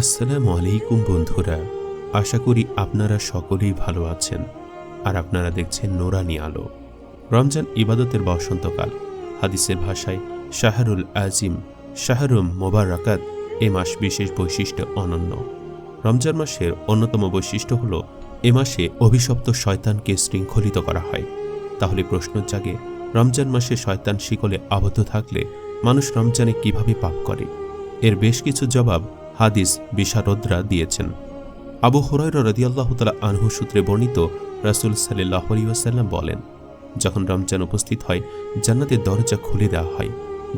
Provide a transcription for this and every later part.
আসসালামু আলাইকুম বন্ধুরা, আশা করি আপনারা সকলেই ভালো আছেন আর আপনারা দেখছেন নোরানি আলো। রমজান ইবাদতের বসন্তকাল, হাদিসের ভাষায় শাহরুল আজিম, শাহরুম মোবারকাত এ মাস বিশেষ বৈশিষ্ট্য অনন্য। রমজান মাসের অন্যতম বৈশিষ্ট্য হল, এ মাসে অভিশপ্ত শয়তানকে শৃঙ্খলিত করা হয়। তাহলে প্রশ্ন জাগে, রমজান মাসে শয়তান শিকলে আবদ্ধ থাকলে মানুষ রমজানে কীভাবে পাপ করে? এর বেশ কিছু জবাব হাদিস বিশারদরা দিয়েছেন। আবু হরাইর রদিয়াল্লাহ তালা আনহু সূত্রে বর্ণিত রাসুল সাল্লাহ বলেন, যখন রমজান উপস্থিত হয় জান্নাতের দরজা খুলে দেওয়া হয়,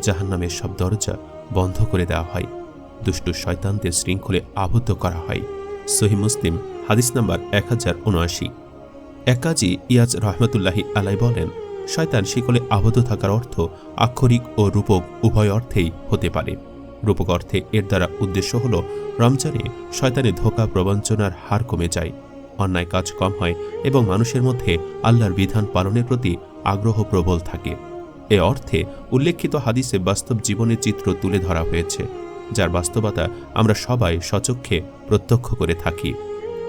জাহান্নামের সব দরজা বন্ধ করে দেওয়া হয়, দুষ্টু শয়তানদের শৃঙ্খলে আবদ্ধ করা হয়। সহি মুসলিম, হাদিস নাম্বার এক হাজার উনআশি। একাজি ইয়াজ রহমতুল্লাহি আলাই বলেন, শয়তান শিকলে আবদ্ধ থাকার অর্থ আক্ষরিক ও রূপক উভয় অর্থেই হতে পারে। রূপক অর্থে এর দ্বারা উদ্দেশ্য হল, রমজানে শয়তানের ধোকা প্রবঞ্চনার হার কমে যায়, অন্যায় কাজ কম হয় এবং মানুষের মধ্যে আল্লাহর বিধান পালনের প্রতি আগ্রহ প্রবল থাকে। এ অর্থে উল্লেখিত হাদিসে বাস্তব জীবনের চিত্র তুলে ধরা হয়েছে, যার বাস্তবতা আমরা সবাই সচক্ষে প্রত্যক্ষ করে থাকি।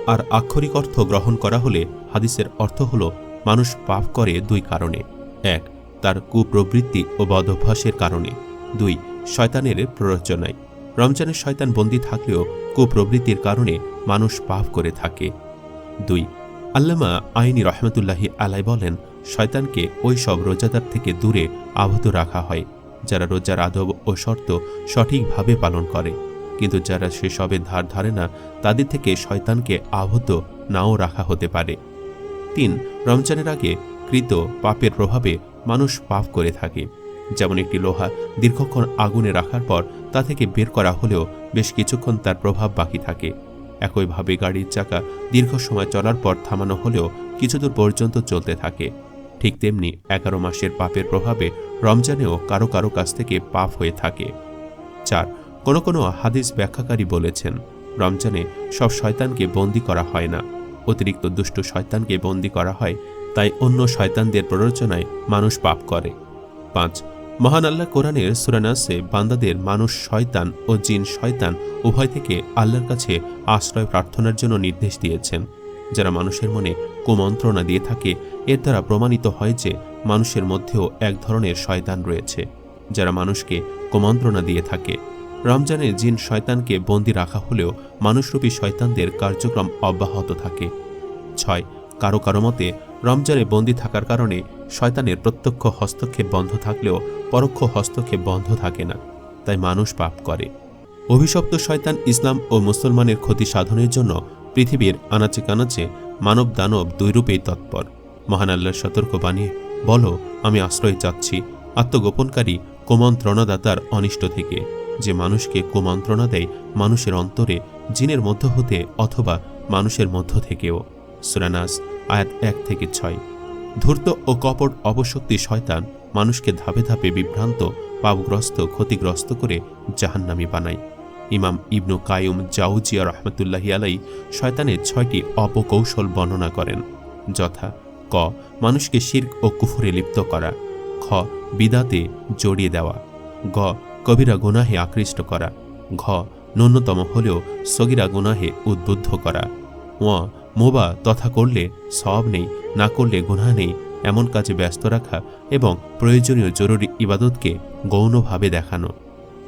আর আক্ষরিক অর্থ গ্রহণ করা হলে হাদিসের অর্থ হল, মানুষ পাপ করে দুই কারণে। এক, তার কুপ্রবৃত্তি ও বদভ্যাসের কারণে। দুই শয়তানের প্ররোচনায়। রমজানের শয়তান বন্দী থাকলেও কুপ্রবৃত্তির কারণে মানুষ পাপ করে থাকে। দুই, আল্লামা আইনি রহমতুল্লাহি আলাই বলেন, শয়তানকে ওই সব রোজাদার থেকে দূরে আবদ্ধ রাখা হয়, যারা রোজার আদব ও শর্ত সঠিকভাবে পালন করে। কিন্তু যারা সেসবের ধার ধারে না, তাদের থেকে শয়তানকে আবদ্ধ নাও রাখা হতে পারে। তিন, রমজানের আগে কৃত পাপের প্রভাবে মানুষ পাপ করে থাকে। যেমন একটি লোহা দীর্ঘক্ষণ আগুনে রাখার পর তা থেকে বের করা হলেও বেশ কিছুক্ষণ তার প্রভাব বাকি থাকে। একইভাবে গাড়ির চাকা দীর্ঘ সময় চলার পর থামানো হলেও কিছুদূর পর্যন্ত চলতে থাকে। ঠিক তেমনি এগারো মাসের পাপের প্রভাবে রমজানেও কারও কারও কাছ থেকে পাপ হয়ে থাকে। চার, কোনো কোনো হাদিস ব্যাখ্যাকারী বলেছেন, রমজানে সব শয়তানকে বন্দি করা হয় না। অতিরিক্ত দুষ্ট শয়তানকে বন্দি করা হয়, তাই অন্য শয়তানদের প্ররোচনায় মানুষ পাপ করে। পাঁচ মহান আল্লাহ কোরআনের সুরানাসে বান্দাদের মানুষ শয়তান ও জিন শয়তান উভয় থেকে আল্লাহর কাছে আশ্রয় প্রার্থনার জন্য নির্দেশ দিয়েছেন। যারা মানুষের মনে কুমন্ত্রণা দিয়ে থাকে, এর দ্বারা প্রমাণিত হয় যে মানুষের মধ্যেও এক ধরনের শয়তান রয়েছে। যারা মানুষকে কুমন্ত্রণা দিয়ে থাকে, রমজানে জিন শয়তানকে বন্দি রাখা হলেও মানুষরূপী শয়তানদের কার্যক্রম অব্যাহত থাকে। ছয়, কারও কারও মতে রমজানে বন্দি থাকার কারণে শয়তানের প্রত্যক্ষ হস্তক্ষেপ বন্ধ থাকলেও পরোক্ষ হস্তক্ষেপ বন্ধ থাকে না, তাই মানুষ পাপ করে। অভিশপ্ত শয়তান ইসলাম ও মুসলমানের ক্ষতি সাধনের জন্য পৃথিবীর আনাচে কানাচে মানব দানব দুই রূপেই তৎপর। মহান আল্লাহর সতর্ক বানিয়ে বলো, আমি আশ্রয় চাচ্ছি আত্মগোপনকারী কুমন্ত্রণাদাতার অনিষ্ট থেকে। যে মানুষকে কুমন্ত্রণা দেয় মানুষের অন্তরে, জিনের মধ্য হতে অথবা মানুষের মধ্য থেকেও। সুরানাস আয়াত এক থেকে ছয়। ধূর্ত ও কপট অবশক্তি শয়তান মানুষকে ধাপে ধাপে বিভ্রান্ত, পাপগ্রস্ত, ক্ষতিগ্রস্ত করে জাহান্নামি বানায়। ইমাম ইবনু কায়ুম জাউজিয়া রহমতুল্লাহি আলাই শয়তানের ছয়টি অপকৌশল বর্ণনা করেন। যথা, ক, মানুষকে শির্ক ও কুফুরে লিপ্ত করা। খ, বিদাতে জড়িয়ে দেওয়া। গ, কবিরা গুনাহে আকৃষ্ট করা। ঘ, ন্যূনতম হলেও সগিরা গুনাহে উদ্বুদ্ধ করা। ও মোবা তথা করলে সব নেই, না করলে গুণা নেই, এমন কাজে ব্যস্ত রাখা এবং প্রয়োজনীয় জরুরি ইবাদতকে গৌণভাবে দেখানো।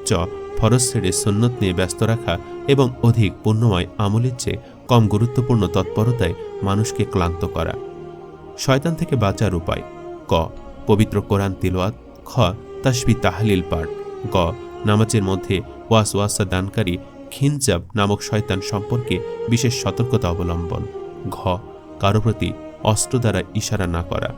চ, ফরজ ছেড়ে সন্ন্যত নিয়ে ব্যস্ত রাখা এবং অধিক পুণ্যময় আমলের চেয়ে কম গুরুত্বপূর্ণ তৎপরতায় মানুষকে ক্লান্ত করা। শয়তান থেকে বাঁচার উপায়। ক, পবিত্র কোরআন তিলোয়াত খ, তাসবি তাহলিল পাঠ। গ, নামাজের মধ্যে ওয়াস ওয়াসা দানকারী খিনজাব নামক শয়তান সম্পর্কে বিশেষ সতর্কতা অবলম্বন। ঘ. কারও প্রতি অস্ত্র দ্বারা ইশারা না করা।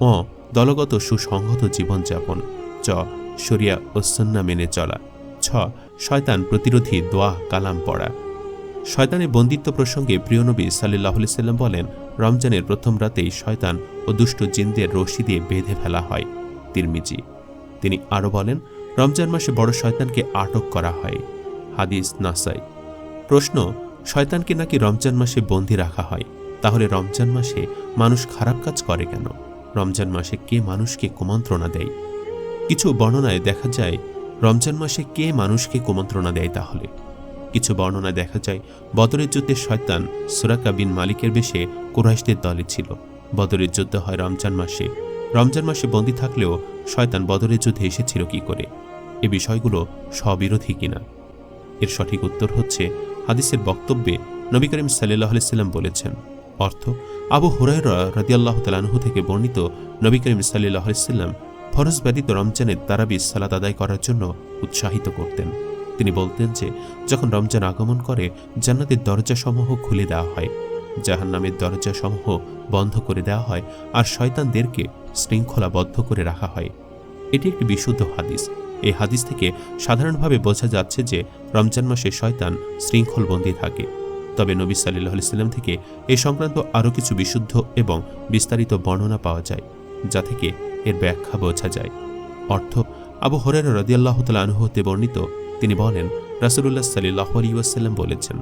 ও দলগত সুসংহত জীবনযাপন। চ. শরিয়া ও সন্না মেনে চলা। ছ. শয়তান প্রতিরোধী দোয়া, কালাম পড়া। শয়তানের বন্দিত্ব প্রসঙ্গে প্রিয়নবী সাল্লাহ সাল্লাম বলেন, রমজানের প্রথম রাতেই শয়তান ও দুষ্ট জিনদের রশি দিয়ে বেঁধে ফেলা হয়। তিরমিজি। তিনি আরও বলেন, রমজান মাসে বড় শয়তানকে আটক করা হয়। হাদিস নাসাই প্রশ্ন, শয়তানকে নাকি রমজান মাসে বন্দি রাখা হয়? তাহলে রমজান মাসে মানুষ খারাপ কাজ করে কেন? রমজান মাসে কে মানুষকে কুমন্ত্রণা দেয়? কিছু বর্ণনায় দেখা যায়, রমজান মাসে কে মানুষকে কুমন্ত্রণা দেয় তাহলে? কিছু বর্ণনায় দেখা যায়, বদরের যুদ্ধে শয়তান সুরাকা বিন মালিকের বেশে কুরাইশদের দলে ছিল। বদরের যুদ্ধ হয় রমজান মাসে। রমজান মাসে বন্দী থাকলেও শয়তান বদরের যুদ্ধে এসেছিল কি করে? এ বিষয়গুলো স্ববিরোধী কিনা? এর সঠিক উত্তর হচ্ছে হাদিসের বক্তব্যে নবী করিম সাল্লাহ সাল্লাম বলেছেন। অর্থ, আবু হুরায়রা রাদিয়াল্লাহ তালানহু থেকে বর্ণিত নবী করিম সাল্লাহ সাল্লাম ফরজ ব্যতীত রমজানের তারাবি সালাত আদায় করার জন্য উৎসাহিত করতেন। তিনি বলতেন যে, যখন রমজান আগমন করে, জান্নাতের দরজাসমূহ খুলে দেওয়া হয়। জাহান্নামের দরজাসমূহ বন্ধ করে দেওয়া হয় আর শয়তানদেরকে শৃঙ্খলাবদ্ধ করে রাখা হয়। এটি একটি বিশুদ্ধ হাদিস। এই হাদিস থেকে সাধারণভাবে বোঝা যাচ্ছে যে রমজান মাসে শয়তান শৃঙ্খলবন্দী থাকে। তবে নবী সাল্লাহ সাল্লাম থেকে এ সংক্রান্ত আরও কিছু বিশুদ্ধ এবং বিস্তারিত বর্ণনা পাওয়া যায়, যা থেকে এর ব্যাখ্যা বোঝা যায়। অর্থ, আবু হরের রদিয়াল্লাহ তালা আনুহতে বর্ণিত, তিনি বলেন, রাসুলুল্লাহ সাল্লাহ আলিউসাল্লাম বলেছেন,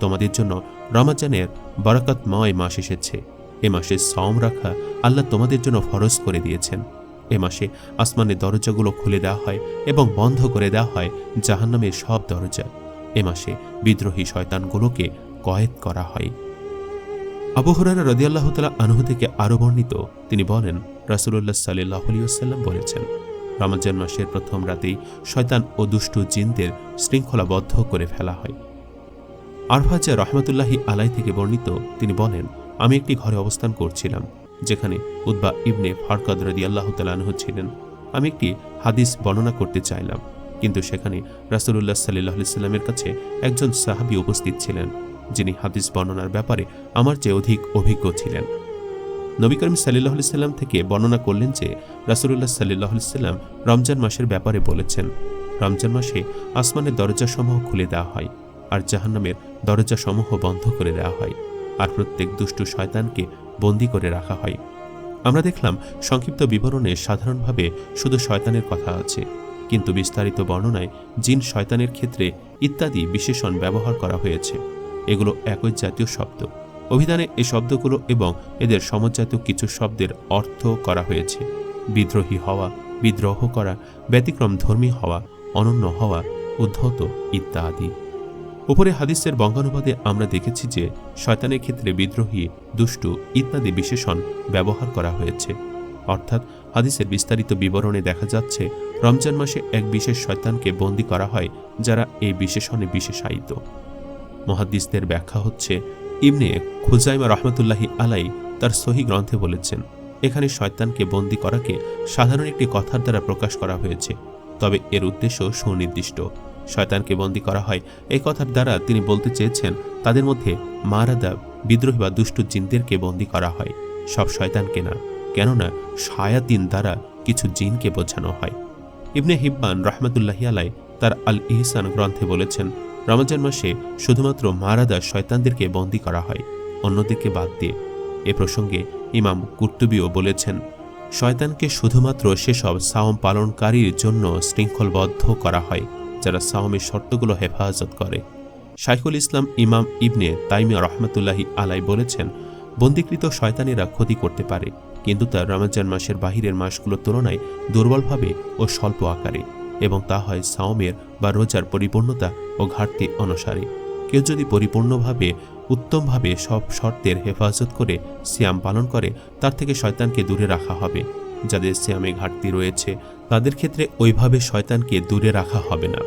তোমাদের জন্য রমাজানের বরাকাতময় মাস এসেছে। এ মাসে সম রাখা আল্লাহ তোমাদের জন্য ফরজ করে দিয়েছেন। এ মাসে আসমানের দরজাগুলো খুলে দেওয়া হয় এবং বন্ধ করে দেওয়া হয় জাহান্নামের সব দরজা। এ মাসে বিদ্রোহী শয়তানগুলোকে কয়েদ করা হয়। আবু হরারা রদিয়াল্লাহ তালা আনহু থেকে আরও বর্ণিত, তিনি বলেন রাসুল্লাহ সাল্লাহ আলিয়াল্লাম বলেছেন, রমজান মাসের প্রথম রাতেই শয়তান ও দুষ্টু জিনদের শৃঙ্খলাবদ্ধ করে ফেলা হয়। আরফাজা রহমতুল্লাহি আলাই থেকে বর্ণিত, তিনি বলেন, আমি একটি ঘরে অবস্থান করছিলাম। যেখানে উদ্বা ইবনে ফারকাদ রদি আল্লাহ তালানহ ছিলেন। আমি একটি হাদিস বর্ণনা করতে চাইলাম, কিন্তু সেখানে রাসুলুল্লাহ সাল্লাহ সাল্লামের কাছে একজন সাহাবি উপস্থিত ছিলেন, যিনি হাদিস বর্ণনার ব্যাপারে আমার চেয়ে অধিক অভিজ্ঞ ছিলেন। নবী করিম সাল্লাহ সাল্লাম থেকে বর্ণনা করলেন যে, রাসুলুল্লাহ সাল্লাহ সাল্লাম রমজান মাসের ব্যাপারে বলেছেন, রমজান মাসে আসমানের দরজাসমূহ খুলে দেওয়া হয় আর জাহান্নামের দরজাসমূহ বন্ধ করে দেওয়া হয়, আর প্রত্যেক দুষ্টু শয়তানকে বন্দি করে রাখা হয়। আমরা দেখলাম সংক্ষিপ্ত বিবরণে সাধারণভাবে শুধু শয়তানের কথা আছে। কিন্তু বিস্তারিত বর্ণনায় জিন শয়তানের ক্ষেত্রে ইত্যাদি বিশেষণ ব্যবহার করা হয়েছে। এগুলো একই জাতীয় শব্দ। অভিধানে এই শব্দগুলো এবং এদের সমজাতীয় কিছু শব্দের অর্থ করা হয়েছে। বিদ্রোহী হওয়া, বিদ্রোহ করা ব্যতিক্রম ধর্মী হওয়া, অনন্য হওয়া, উদ্ধত ইত্যাদি। উপরে হাদিসের বঙ্গানুবাদে আমরা দেখেছি যে শয়তানের ক্ষেত্রে বিদ্রোহী, দুষ্টু ইত্যাদি বিশেষণ ব্যবহার করা হয়েছে। অর্থাৎ হাদিসের বিস্তারিত বিবরণে দেখা যাচ্ছে, রমজান মাসে এক বিশেষ শয়তানকে বন্দী করা হয় যারা এই বিশেষণে বিশেষায়িত। মহাদিসদের ব্যাখ্যা হচ্ছে, ইবনে খুজাইমা রহমতুল্লাহি আলাই তার সহি গ্রন্থে বলেছেন, এখানে শয়তানকে বন্দী করাকে সাধারণ একটি কথার দ্বারা প্রকাশ করা হয়েছে। তবে এর উদ্দেশ্য সুনির্দিষ্ট। শয়তানকে বন্দী করা হয়। এই কথার দ্বারা তিনি বলতে চেয়েছেন, তাদের মধ্যে মারাদা বিদ্রোহী বা দুষ্টু জিনদেরকে বন্দী করা হয়। সব শয়তানকে না, কেননা শায়াতিন দ্বারা কিছু জিনকে বোঝানো হয়। ইবনে হিব্বান রহমতুল্লাহি আলাই তার আল ইহসান গ্রন্থে বলেছেন, রমজান মাসে শুধুমাত্র মারাদা শয়তানদেরকে বন্দী করা হয়, অন্যদেরকে বাদ দিয়ে। এ প্রসঙ্গে ইমাম কুর্তুবিও বলেছেন, শয়তানকে শুধুমাত্র সেসব সাওম পালনকারীর জন্য শৃঙ্খলবদ্ধ করা হয়। যারা সাওমের শর্তগুলো হেফাজত করে। শাইখুল ইসলাম ইমাম ইবনে তাইমিয়া রহমতুল্লাহি আলাই বলেছেন, বন্দীকৃত শয়তানেরা ক্ষতি করতে পারে, কিন্তু তার রমজান মাসের বাহিরের মাসগুলোর তুলনায় দুর্বলভাবে ও স্বল্প আকারে, এবং তা হয় সাওমের বা রোজার পরিপূর্ণতা ও ঘাটতি অনুসারে। কেউ যদি পরিপূর্ণভাবে, উত্তমভাবে সব শর্তের হেফাজত করে সিয়াম পালন করে, তার থেকে শয়তানকে দূরে রাখা হবে। যাদের সিয়ামে ঘাটতি রয়েছে, তাদের ক্ষেত্রে ওইভাবে শয়তানকে দূরে রাখা হবে না।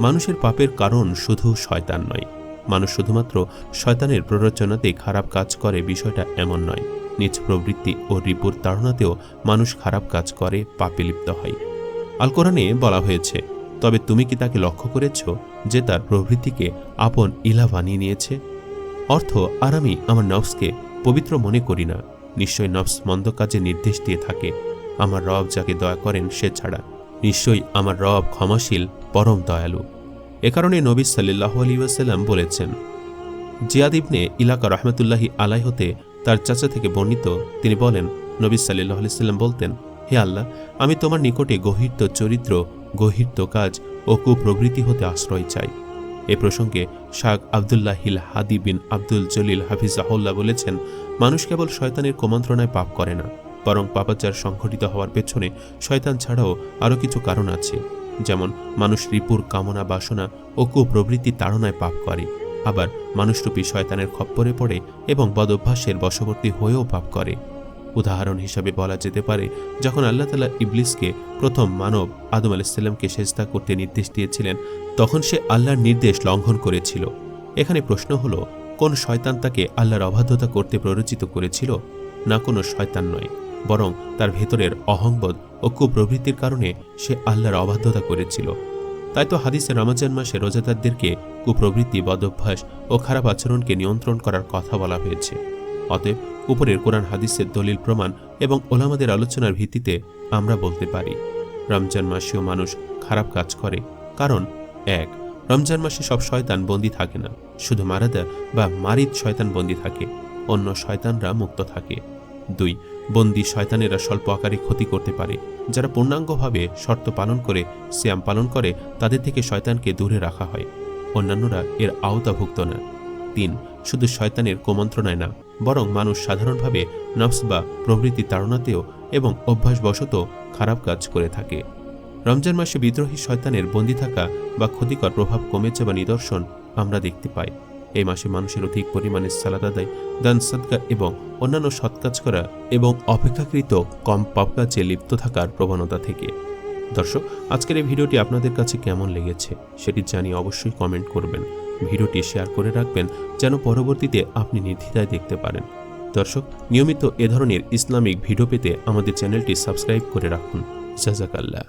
মানুষের পাপের কারণ শুধু শয়তান নয়। মানুষ শুধুমাত্র শয়তানের প্ররোচনাতে খারাপ কাজ করে বিষয়টা এমন নয়। নিজ প্রবৃত্তি ও রিপুর তাড়নাতেও মানুষ খারাপ কাজ করে, পাপে লিপ্ত হয়। আল কোরআনে বলা হয়েছে, তবে তুমি কি তাকে লক্ষ্য করেছ যে তার প্রবৃত্তিকে আপন ইলা বানিয়ে নিয়েছে? অর্থ আর আমি আমার নফসকে পবিত্র মনে করি না। নিশ্চয় নফস মন্দ কাজে নির্দেশ দিয়ে থাকে। আমার রব যাকে দয়া করেন, সে ছাড়া। নিশ্চয়ই আমার রব ক্ষমাশীল, পরম দয়ালু। এ কারণে নবী সাল্লাহ আলী ওয়াসাল্লাম বলেছেন, জিয়াদ ইবনে ইলাকা রহমতুল্লাহি আলাই হতে তার চাচা থেকে বর্ণিত, তিনি বলেন, নবী সাল্লাহ সাল্লাম বলতেন, হে আল্লাহ, আমি তোমার নিকটে গহির্ত চরিত্র, গহির্ত কাজ ও কুপ্রবৃত্তি হতে আশ্রয় চাই। এ প্রসঙ্গে শাহ আবদুল্লাহিল হাদি বিন আব্দুল জলিল হাফিজ হাফিজাহুল্লাহ বলেছেন মানুষ কেবল শয়তানের কুমন্ত্রণায় পাপ করে না, বরং পাপাচার সংঘটিত হওয়ার পেছনে শয়তান ছাড়াও আরও কিছু কারণ আছে। যেমন, মানুষ রিপুর কামনা বাসনা ও কুপ্রবৃত্তি তাড়নায় পাপ করে, আবার মানুষরূপী শয়তানের খপ্পরে পড়ে এবং বদভ্যাসের বশবর্তী হয়েও পাপ করে। উদাহরণ হিসাবে বলা যেতে পারে, যখন আল্লাহ তালা ইবলিসকে প্রথম মানব আদম আলাইসাল্লামকে সেজদা করতে নির্দেশ দিয়েছিলেন, তখন সে আল্লাহর নির্দেশ লঙ্ঘন করেছিল। এখানে প্রশ্ন হলো কোন শয়তান তাকে আল্লাহর অবাধ্যতা করতে প্ররোচিত করেছিল, না কোনো শয়তান নয়, বরং তার ভেতরের অহংবোধ ও কুপ্রবৃত্তির কারণে সে আল্লাহর অবাধ্যতা করেছিল। তাই তো হাদিসে রমজান মাসে রোজাদারদেরকে কুপ্রবৃত্তি, বদভ্যাস ও খারাপ আচরণকে নিয়ন্ত্রণ করার কথা বলা হয়েছে। অতএব উপরের কোরআন হাদিসের দলিল প্রমাণ এবং ওলামাদের আলোচনার ভিত্তিতে আমরা বলতে পারি, রমজান মাসেও মানুষ খারাপ কাজ করে, কারণ, এক রমজান মাসে সব শয়তান বন্দী থাকে না। শুধু মারাদা বা মারিদ শয়তান বন্দী থাকে, অন্য শয়তানরা মুক্ত থাকে। দুই, বন্দী শয়তানেরা স্বল্প আকারে ক্ষতি করতে পারে। যারা পূর্ণাঙ্গভাবে শর্ত পালন করে শ্যাম পালন করে, তাদের থেকে শয়তানকে দূরে রাখা হয়। অন্যান্যরা এর আওতাভুক্ত না। তিন, শুধু শয়তানের কুমন্ত্রণায় না, বরং মানুষ সাধারণভাবে নফস বা প্রভৃতি তাড়নাতেও এবং অভ্যাসবশত খারাপ কাজ করে থাকে। রমজান মাসে বিদ্রোহী শয়তানের বন্দী থাকা বা ক্ষতিকর প্রভাব কমেছে বা নিদর্শন আমরা দেখতে পাই। এই মাসে মানুষের অধিক পরিমাণে সালাদ আদায়, দান সদকা এবং অন্যান্য সৎ কাজ করা এবং অপেক্ষাকৃত কম পাপ কাজে লিপ্ত থাকার প্রবণতা থেকে। দর্শক, আজকের এই ভিডিওটি আপনাদের কাছে কেমন লেগেছে সেটি জানিয়ে অবশ্যই কমেন্ট করবেন। ভিডিওটি শেয়ার করে রাখবেন যেন পরবর্তীতে আপনি নির্দ্বিধায় দেখতে পারেন। দর্শক, নিয়মিত এ ধরনের ইসলামিক ভিডিও পেতে আমাদের চ্যানেলটি সাবস্ক্রাইব করে রাখুন। জাজাকাল্লাহ।